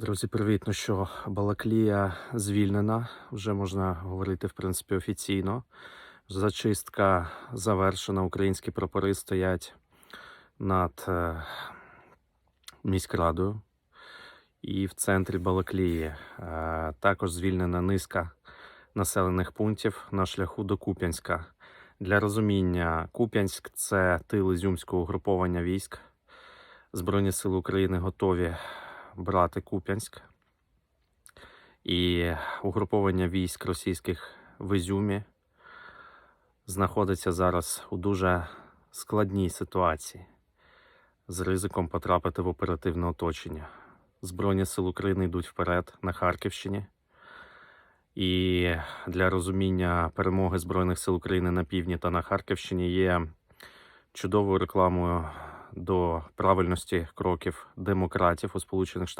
Друзі, привіт! Ну що, Балаклія звільнена. Вже можна говорити, в принципі, офіційно. Зачистка завершена. Українські прапори стоять над е, міськрадою і в центрі Балаклії. Е, також звільнена низка населених пунктів на шляху до Куп'янська. Для розуміння, Куп'янськ це тил Ізюмського угруповання військ. Збройні сили України готові брати Куп'янськ. І угруповання військ російських в Ізюмі знаходиться зараз у дуже складній ситуації з ризиком потрапити в оперативне оточення. Збройні сили України йдуть вперед на Харківщині. І для розуміння перемоги Збройних сил України на півдні та на Харківщині є чудовою рекламою до правильності кроків демократів у Сполучених Штатах.